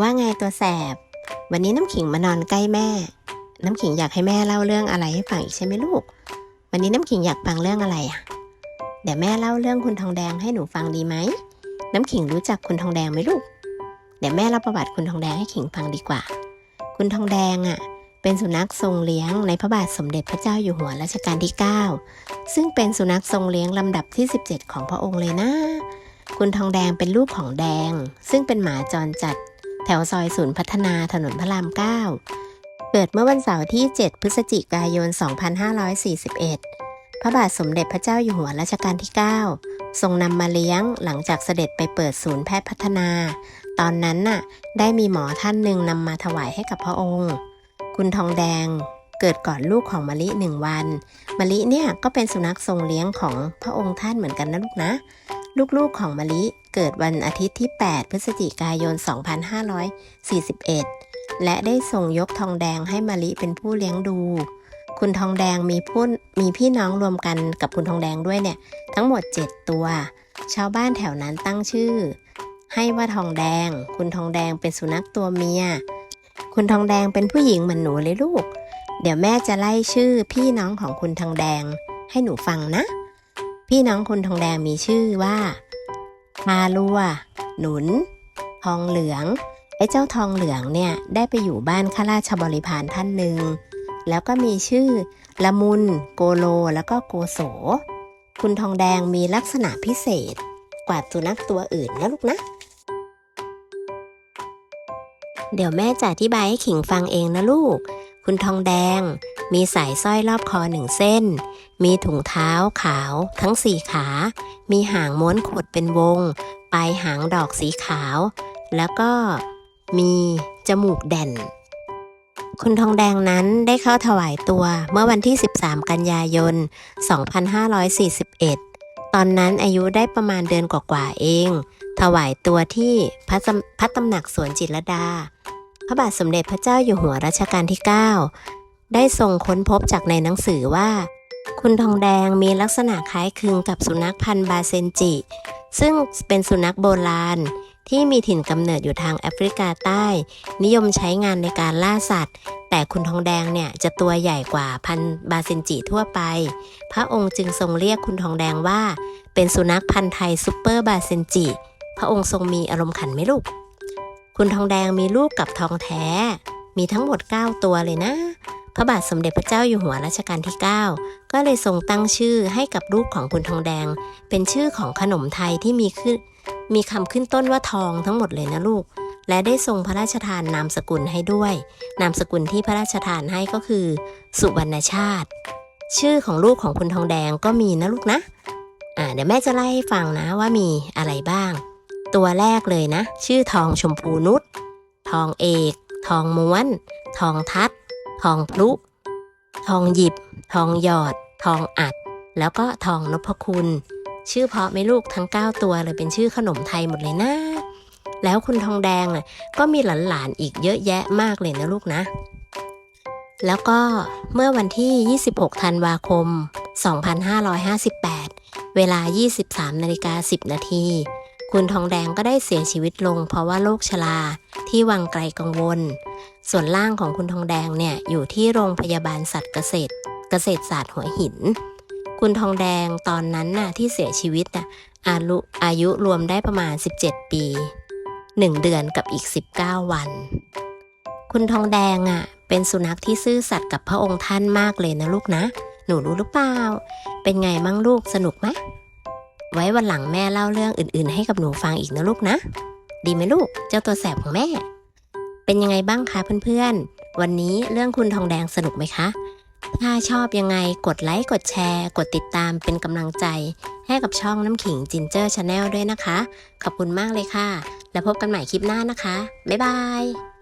ว่าไงตัวแสบ วันนี้น้ำขิงมานอนใกล้แม่ น้ำขิงอยากให้แม่เล่าเรื่องอะไรให้ฟังอีกใช่ไหมลูก วันนี้น้ำขิงอยากฟังเรื่องอะไรอะ เดี๋ยวแม่เล่าเรื่องคุณทองแดงให้หนูฟังดีไหม น้ำขิงรู้จักคุณทองแดงไหมลูก เดี๋ยวแม่เล่าประวัติคุณทองแดงให้ขิงฟังดีกว่า คุณทองแดงอะ เป็นสุนัขทรงเลี้ยงในพระบาทสมเด็จพระเจ้าอยู่หัวรัชกาลที่ 9 ซึ่งเป็นสุนัขทรงเลี้ยงลำดับที่ 17 ของพระองค์เลยนะ คุณทองแดงเป็นลูกของแดง ซึ่งเป็นหมาจรจัด แถวซอยศูนย์พัฒนาถนนพระราม 9 เกิดเมื่อวันเสาร์ที่ 7 พฤศจิกายน 2541 พระบาทสมเด็จพระเจ้าอยู่หัวรัชกาลที่ 9 ทรงนำมาเลี้ยงหลังจากเสด็จไปเปิดศูนย์แพทย์พัฒนา ตอนนั้นน่ะ ได้มีหมอท่านหนึ่งนำมาถวายให้กับพระองค์ คุณทองแดงเกิดก่อนลูกของมะลิหนึ่งวันมะลิเนี่ยก็เป็นสุนัขทรงเลี้ยงของพระองค์ท่านเหมือนกันนะลูกนะ ลูกๆของมะลิเกิดวันอาทิตย์ที่ 8 พฤศจิกายน 2541 และได้ส่งยกทองแดงให้มะลิเป็นผู้เลี้ยงดู คุณทองแดงมีผู้มีพี่น้องรวมกันกับคุณทองแดงด้วยเนี่ย ทั้งหมด 7 ตัว ชาวบ้านแถวนั้นตั้งชื่อ ให้ว่าทองแดง คุณทองแดงเป็นสุนัขตัวเมีย คุณทองแดงเป็นผู้หญิงเหมือนหนูเลยลูก เดี๋ยวแม่จะไล่ชื่อพี่น้องของคุณทองแดงให้หนูฟังนะ พี่น้องคุณทองแดงมีชื่อว่าพาลัว หนุน ทองเหลือง ไอ้เจ้าทองเหลืองเนี่ยได้ไปอยู่บ้านข้าราชบริพารท่านหนึ่ง แล้วก็มีชื่อ ละมุน โกโล แล้วก็โกโส คุณทองแดงมีลักษณะพิเศษ กว่าสุนัขตัวอื่นนะลูกนะ เดี๋ยวแม่จะอธิบายให้ขิงฟังเองนะลูก คุณทองแดง มีสายสร้อยรอบคอหนึ่งเส้น มีถุงเท้าขาวทั้งสี่ขา มีหางม้วนขดเป็นวง ปลายหางดอกสีขาว แล้วก็มีจมูกแด่น คุณทองแดงนั้นได้เข้าถวายตัวเมื่อวันที่ 13 กันยายน 2541 ตอนนั้นอายุได้ประมาณเดือนกว่าๆเอง ถวายตัวที่พระสำพระตำหนักสวนจิตรดาพระบาทสมเด็จพระเจ้าอยู่หัวรัชกาลที่ 9 ได้ทรงค้นพบจากในหนังสือว่า คุณทองแดงมีลักษณะคล้ายคลึงกับสุนัขพันธุ์บาเซนจิ ซึ่งเป็นสุนัขโบราณที่มีถิ่นกำเนิดอยู่ทางแอฟริกาใต้ นิยมใช้งานในการล่าสัตว์ แต่คุณทองแดงเนี่ยจะตัวใหญ่กว่าพันธุ์บาเซนจิทั่วไป พระองค์จึงทรงเรียกคุณทองแดงว่า เป็นสุนัขพันธุ์ไทยซูเปอร์บาเซนจิ พระองค์ทรงมีอารมณ์ขันไหมลูก คุณทองแดงมีลูกกับทองแท้ มีทั้งหมด 9 ตัวเลยนะ ระบาทสมเด็จพระเจ้าอยู่หัวรัชกาลที่ 9 ก็เลยทรงตั้งชื่อให้กับลูกของคุณทองแดง เป็นชื่อของขนมไทยที่มีขึ้น มีคำขึ้นต้นว่าทองทั้งหมดเลยนะลูก และได้ทรงพระราชทานนามสกุลให้ด้วย นามสกุลที่พระราชทานให้ก็คือ สุวรรณชาติ ชื่อของลูกของคุณทองแดงก็มีนะลูกนะอ่าเดี๋ยวแม่จะไล่ให้ฟังนะว่ามีอะไรบ้าง ตัวแรกเลยนะ ชื่อทองชมพูนุชทองเอก ทองม้วน ทองทัด ทองพลุ ทองหยิบ ทองหยอด ทองอัด แล้วก็ทองนพคุณ ชื่อเพาะไม่ลูกทั้ง 9 ตัวเลยเป็นชื่อขนมไทยหมดเลยนะแล้วคุณทองแดงน่ะก็มีหลานๆอีกเยอะแยะมากเลยนะลูกนะ แล้วก็เมื่อวันที่ 26 ธันวาคม 2558 เวลา 23นาฬิกา10 นาที คุณทองแดงก็ได้เสียชีวิตลงเพราะว่าโรคชรา ที่วังไกลกังวล ส่วนล่างของคุณทองแดงเนี่ยอยู่ที่โรงพยาบาลสัตว์เกษตร เกษตรศาสตร์หัวหิน คุณทองแดงตอนนั้นน่ะที่เสียชีวิตน่ะอายุอายุรวมได้ประมาณ 17 ปี 1 เดือนกับอีก 19 วัน คุณทองแดงอะเป็นสุนัขที่ซื่อสัตย์กับพระองค์ท่านมากเลยนะลูกนะ หนูรู้หรือเปล่า เป็นไงมั่งลูกสนุกไหมไว้วันหลังแม่เล่าเรื่องอื่น ๆ ให้กับหนูฟังอีกนะลูกนะ ดีไหมลูก เจ้าตัวแสบของแม่ เป็นยังไงบ้างคะเพื่อนๆ วันนี้เรื่องคุณทองแดงสนุกไหมคะ ถ้าชอบยังไงกดไลค์ กดแชร์ กดติดตามเป็นกำลังใจ ให้กับช่องน้ำขิงจินเจอร์ชาแนลด้วยนะคะ ขอบคุณมากเลยค่ะ แล้วพบกันใหม่คลิปหน้านะคะ บ๊ายบาย